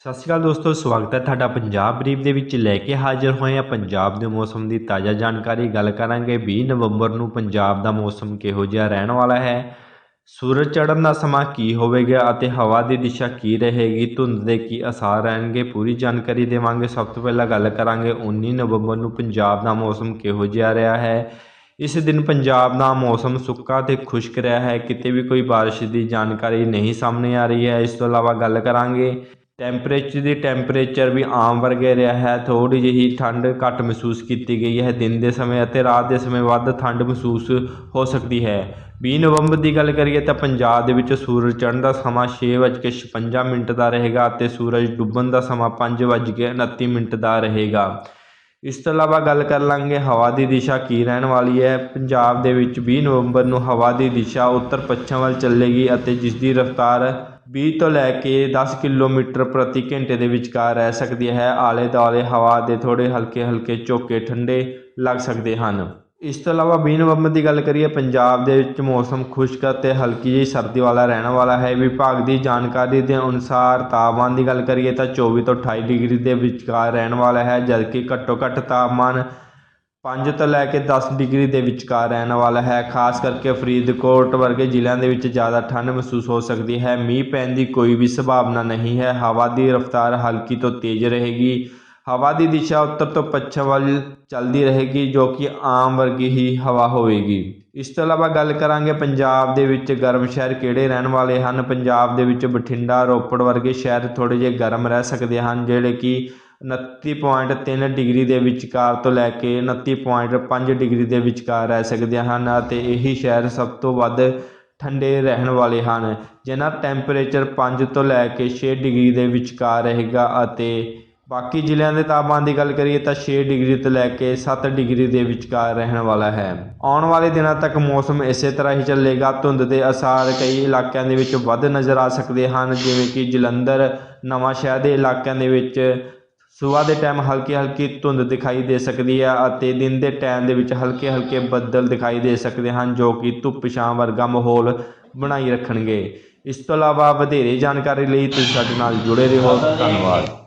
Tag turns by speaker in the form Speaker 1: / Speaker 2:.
Speaker 1: ਸਤਿ ਸ਼੍ਰੀ ਅਕਾਲ ਦੋਸਤੋ, ਸਵਾਗਤ ਹੈ ਤੁਹਾਡਾ ਪੰਜਾਬ ਬਰੀਫ ਦੇ ਵਿੱਚ ਲੈ ਕੇ ਹਾਜ਼ਰ ਹੋਏ ਹਾਂ। ਪੰਜਾਬ ਦੇ ਮੌਸਮ ਦੀ ਤਾਜ਼ਾ ਜਾਣਕਾਰੀ ਗੱਲ ਕਰਾਂਗੇ। 20 ਨਵੰਬਰ ਨੂੰ ਪੰਜਾਬ ਦਾ ਮੌਸਮ ਕਿਹੋ ਜਿਹਾ ਰਹਿਣ ਵਾਲਾ ਹੈ? ਸੂਰਜ ਚੜ੍ਹਨ ਦਾ ਸਮਾਂ ਕੀ ਹੋਵੇਗਾ ਅਤੇ ਹਵਾ ਦੀ ਦਿਸ਼ਾ ਕੀ ਰਹੇਗੀ? ਧੁੰਦ ਦੇ ਕੀ ਅਸਾਰ ਰਹਿਣਗੇ? ਪੂਰੀ ਜਾਣਕਾਰੀ ਦੇਵਾਂਗੇ। ਸਭ ਤੋਂ ਪਹਿਲਾਂ ਗੱਲ ਕਰਾਂਗੇ 19 ਨਵੰਬਰ ਨੂੰ ਪੰਜਾਬ ਦਾ ਮੌਸਮ ਕਿਹੋ ਜਿਹਾ ਰਿਹਾ ਹੈ? ਇਸ ਦਿਨ ਪੰਜਾਬ ਦਾ ਮੌਸਮ ਸੁੱਕਾ ਤੇ ਖੁਸ਼ਕ ਰਿਹਾ ਹੈ। ਕਿਤੇ ਵੀ ਕੋਈ ਬਾਰਿਸ਼ ਦੀ ਜਾਣਕਾਰੀ ਨਹੀਂ ਸਾਹਮਣੇ ਆ ਰਹੀ ਹੈ। ਇਸ ਤੋਂ ਇਲਾਵਾ ਗੱਲ ਕਰਾਂਗੇ ਟੈਂਪਰੇਚਰ ਦੀ ਟੈਂਪਰੇਚਰ ਵੀ ਆਮ ਵਰਗੇ ਰਿਹਾ ਹੈ। ਥੋੜ੍ਹੀ ਜਿਹੀ ਠੰਡ ਘੱਟ ਮਹਿਸੂਸ ਕੀਤੀ ਗਈ ਹੈ। ਦਿਨ ਦੇ ਸਮੇਂ ਅਤੇ ਰਾਤ ਦੇ ਸਮੇਂ ਵੱਧ ਠੰਡ ਮਹਿਸੂਸ ਹੋ ਸਕਦੀ ਹੈ। ਵੀਹ ਨਵੰਬਰ ਦੀ ਗੱਲ ਕਰੀਏ ਤਾਂ ਪੰਜਾਬ ਦੇ ਵਿੱਚ ਸੂਰਜ ਚੜ੍ਹਨ ਦਾ ਸਮਾਂ 6:56 ਮਿੰਟ ਦਾ ਰਹੇਗਾ ਅਤੇ ਸੂਰਜ ਡੁੱਬਣ ਦਾ ਸਮਾਂ 5:29 ਮਿੰਟ ਦਾ ਰਹੇਗਾ। ਇਸ ਤੋਂ ਇਲਾਵਾ ਗੱਲ ਕਰ ਲਾਂਗੇ ਹਵਾ ਦੀ ਦਿਸ਼ਾ ਕੀ ਰਹਿਣ ਵਾਲੀ ਹੈ। ਪੰਜਾਬ ਦੇ ਵਿੱਚ ਵੀਹ ਨਵੰਬਰ ਨੂੰ ਹਵਾ ਦੀ ਦਿਸ਼ਾ ਉੱਤਰ ਪੱਛਮ ਵੱਲ ਚੱਲੇਗੀ ਅਤੇ ਜਿਸ ਦੀ ਰਫ਼ਤਾਰ ਵੀਹ ਤੋਂ ਲੈ ਕੇ 10 ਕਿਲੋਮੀਟਰ ਪ੍ਰਤੀ ਘੰਟੇ ਦੇ ਵਿਚਕਾਰ ਰਹਿ ਸਕਦੀ ਹੈ। ਆਲੇ ਦੁਆਲੇ ਹਵਾ ਦੇ ਥੋੜ੍ਹੇ ਹਲਕੇ ਹਲਕੇ ਝੋਕੇ ਠੰਡੇ ਲੱਗ ਸਕਦੇ ਹਨ। ਇਸ ਤੋਂ ਇਲਾਵਾ 20 ਦੀ ਗੱਲ ਕਰੀਏ, ਪੰਜਾਬ ਦੇ ਵਿੱਚ ਮੌਸਮ ਖੁਸ਼ਕ ਅਤੇ ਹਲਕੀ ਜਿਹੀ ਸਰਦੀ ਵਾਲਾ ਰਹਿਣ ਵਾਲਾ ਹੈ। ਵਿਭਾਗ ਦੀ ਜਾਣਕਾਰੀ ਦੇ ਅਨੁਸਾਰ ਤਾਪਮਾਨ ਦੀ ਗੱਲ ਕਰੀਏ ਤਾਂ 24 ਤੋਂ 28 ਡਿਗਰੀ ਦੇ ਵਿਚਕਾਰ ਰਹਿਣ ਵਾਲਾ ਹੈ, ਜਦਕਿ ਘੱਟੋ ਘੱਟ ਤਾਪਮਾਨ 5 ਤੋਂ ਲੈ ਕੇ 10 ਡਿਗਰੀ ਦੇ ਵਿਚਕਾਰ ਰਹਿਣ ਵਾਲਾ ਹੈ। ਖਾਸ ਕਰਕੇ ਫਰੀਦਕੋਟ ਵਰਗੇ ਜ਼ਿਲ੍ਹਿਆਂ ਦੇ ਵਿੱਚ ਜ਼ਿਆਦਾ ਠੰਡ ਮਹਿਸੂਸ ਹੋ ਸਕਦੀ ਹੈ। ਮੀਂਹ ਪੈਣ ਦੀ ਕੋਈ ਵੀ ਸੰਭਾਵਨਾ ਨਹੀਂ ਹੈ। ਹਵਾ ਦੀ ਰਫ਼ਤਾਰ ਹਲਕੀ ਤੋਂ ਤੇਜ਼ ਰਹੇਗੀ। ਹਵਾ ਦੀ ਦਿਸ਼ਾ ਉੱਤਰ ਤੋਂ ਪੱਛਮ ਵੱਲ ਚੱਲਦੀ ਰਹੇਗੀ, ਜੋ ਕਿ ਆਮ ਵਰਗੀ ਹੀ ਹਵਾ ਹੋਵੇਗੀ। ਇਸ ਤੋਂ ਇਲਾਵਾ ਗੱਲ ਕਰਾਂਗੇ ਪੰਜਾਬ ਦੇ ਵਿੱਚ ਗਰਮ ਸ਼ਹਿਰ ਕਿਹੜੇ ਰਹਿਣ ਵਾਲੇ ਹਨ? ਪੰਜਾਬ ਦੇ ਵਿੱਚ ਬਠਿੰਡਾ, ਰੋਪੜ ਵਰਗੇ ਸ਼ਹਿਰ ਥੋੜ੍ਹੇ ਜਿਹੇ ਗਰਮ ਰਹਿ ਸਕਦੇ ਹਨ, ਜਿਹੜੇ ਕਿ 29.3 ਡਿਗਰੀ ਦੇ ਵਿਚਕਾਰ ਤੋਂ ਲੈ ਕੇ 29.5 ਡਿਗਰੀ ਦੇ ਵਿਚਕਾਰ ਰਹਿ ਸਕਦੇ ਹਨ ਅਤੇ ਇਹੀ ਸ਼ਹਿਰ ਸਭ ਤੋਂ ਵੱਧ ਠੰਡੇ ਰਹਿਣ ਵਾਲੇ ਹਨ, ਜਿਨ੍ਹਾਂ ਟੈਂਪਰੇਚਰ 5 ਤੋਂ ਲੈ ਕੇ 6 ਡਿਗਰੀ ਦੇ ਵਿਚਕਾਰ ਰਹੇਗਾ ਅਤੇ ਬਾਕੀ ਜ਼ਿਲ੍ਹਿਆਂ ਦੇ ਤਾਪਮਾਨ ਦੀ ਗੱਲ ਕਰੀਏ ਤਾਂ 6 ਡਿਗਰੀ ਤੋਂ ਲੈ ਕੇ 7 ਡਿਗਰੀ ਦੇ ਵਿਚਕਾਰ ਰਹਿਣ ਵਾਲਾ ਹੈ। ਆਉਣ ਵਾਲੇ ਦਿਨਾਂ ਤੱਕ ਮੌਸਮ ਇਸੇ ਤਰ੍ਹਾਂ ਹੀ ਚੱਲੇਗਾ। ਧੁੰਦ ਦੇ ਅਸਾਰ ਕਈ ਇਲਾਕਿਆਂ ਦੇ ਵਿੱਚ ਵੱਧ ਨਜ਼ਰ ਆ ਸਕਦੇ ਹਨ, ਜਿਵੇਂ ਕਿ ਜਲੰਧਰ, ਨਵਾਂ ਸ਼ਹਿਰ ਦੇ ਇਲਾਕਿਆਂ ਦੇ ਵਿੱਚ ਸਵੇਰ ਦੇ ਟਾਈਮ ਹਲਕੀ ਹਲਕੀ ਧੁੰਦ ਦਿਖਾਈ ਦੇ ਸਕਦੀ ਹੈ ਅਤੇ ਦਿਨ ਦੇ ਟਾਈਮ ਦੇ ਵਿੱਚ ਹਲਕੇ ਹਲਕੇ ਬੱਦਲ ਦਿਖਾਈ ਦੇ ਸਕਦੇ ਹਨ, ਜੋ ਕਿ ਧੁੱਪ ਛਾਂ ਵਰਗਾ ਮਾਹੌਲ ਬਣਾਈ ਰੱਖਣਗੇ। ਇਸ ਤੋਂ ਇਲਾਵਾ ਵਧੇਰੇ ਜਾਣਕਾਰੀ ਲਈ ਤੁਸੀਂ ਸਾਡੇ ਨਾਲ ਜੁੜੇ ਰਹੋ। ਧੰਨਵਾਦ।